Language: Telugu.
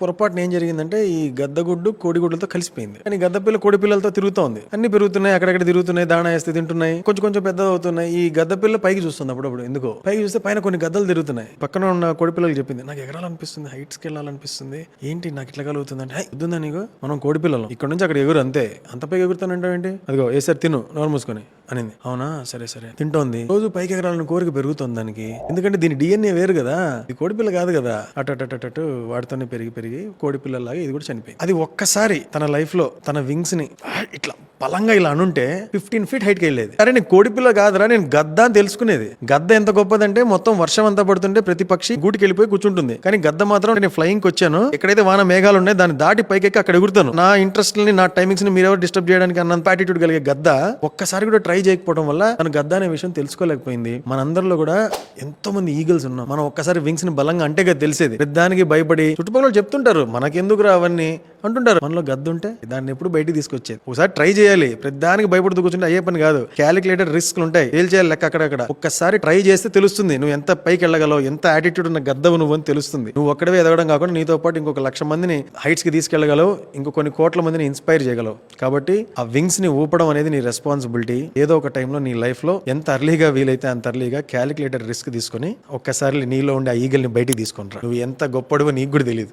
పొరపాటున ఏం జరిగిందంటే ఈ గద్దగుడ్డు కోడిగుడ్లతో కలిసిపోయింది. కానీ గద్దపిల్ల కోడిపిల్లలతో కోడి పిల్లలతో తిరుగుతోంది. అన్ని పెరుగుతున్నాయి అక్కడక్కడ తిరుగుతున్నాయి దాణా వేస్తే తింటున్నాయి కొంచెం కొంచెం పెద్ద అవుతున్నాయి. ఈ గద్ద పిల్ల పైకి చూస్తుంది అప్పుడప్పుడు ఎందుకో. పైకి చూస్తే పైన కొన్ని గద్దలు తిరుగుతున్నాయి. పక్కన ఉన్న కోడి పిల్లలు చెప్పింది నాకు ఎగరాలనిపిస్తుంది హైట్స్కి వెళ్ళాలనిపిస్తుంది. ఏంటి నాకు ఇట్లా కలుగుతుంది అంటే వద్దుందా నీకు? మనం కోడి పిల్లలు ఇక్కడ నుంచి అక్కడ ఎగురు అంతే. అంత పైకి ఎగురుతానంటావు ఏంటి అదిగో ఏసారి తిను నోరు మూసుకొని. అనింది. అవునా? సరే సరే. తింటోంది. రోజు పైకి ఎగరాలని కోరిక పెరుగుతుంది దానికి. ఎందుకంటే దీని డిఎన్ఏ వేరు కదా. ఇది కోడిపిల్ల కాదు కదా. అటు వాటితోనే పెరిగి పెరిగి కోడిపిల్లలాగా ఇది కూడా చనిపోయింది. అది ఒక్కసారి తన లైఫ్లో తన వింగ్స్ని ఇట్లా బలంగా ఇలా అనుంటే ఫిఫ్టీన్ ఫీట్ హైట్కి వెళ్ళేది. అరే నేను కోడిపిల్ల కాదురా నేను గద్ద అని తెలుసుకునేది. గద్ద ఎంత గొప్పదంటే మొత్తం వర్షం అంతా పడుతుంటే ప్రతి పక్షి గూటికి వెళ్ళిపోయి కూర్చుంటుంది. కానీ గద్ద మాత్రం నేను ఫ్లయింగ్ వచ్చాను. ఎక్కడైతే వాన మేఘాలు ఉన్నాయి దాన్ని దాటి పైకెక్కి అక్కడ ఎగురుతాను. నా ఇంట్రెస్ట్ని నా టైమింగ్స్ని మీరెవరు డిస్టర్బ్ చేయడానికి అన్నంత యాటిట్యూడ్ కలిగే గద్ద ఒక్కసారి కూడా ట్రై చేయకపోవడం వల్ల తను గద్ద అనే విషయం తెలుసుకోలేకపోయింది. మనందరిలో కూడా ఎంతో మంది ఈగల్స్ ఉన్నాం. మనం ఒక్కసారి వింగ్స్ని బలంగా అంటే కదా తెలిసేది. పెద్దానికి భయపడి చుట్టుపక్కల చెప్తుంటారు మనకెందుకు రా అవన్నీ? అంటుంటారు. మనలో గద్ద ఉంటే దాన్ని ఎప్పుడు బయటికి తీసుకొచ్చేది. ఒకసారి ట్రై చేయాలి. ప్రతిదానికి భయపడుతూ కూర్చుంటే అయ్యే పని కాదు. క్యాలిక్యులేటెడ్ రిస్క్లు ఉంటాయి. ఏం చేయాలి లెక్క అక్కడక్కడ? ఒక్కసారి ట్రై చేస్తే తెలుస్తుంది. నువ్వు ఎంత పైకి వెళ్ళగలవు? ఎంత యాటిట్యూడ్ ఉన్న గద్దవు నువ్వు అని తెలుస్తుంది. నువ్వు ఒక్కడవే ఎదగడం కాకుండా నీతో పాటు ఇంకొక లక్ష మందిని హైట్స్కి తీసుకెళ్ళగలవు. ఇంకో కొన్ని కోట్ల మందిని ఇన్స్పైర్ చేయగలవు. కాబట్టి ఆ వింగ్స్ని ఊపడం అనేది నీ రెస్పాన్సిబిలిటీ ఏదో ఒక టైంలో నీ లైఫ్లో ఎంత అర్లీగా వీలైతే అంత అర్లీగా క్యాలిక్యులేటెడ్ రిస్క్ తీసుకొని ఒక్కసారి నీలో ఉండే ఆ ఈగల్ని బయటికి తీసుకుంటారు. నువ్వు ఎంత గొప్పడివో నీకు కూడా తెలియదు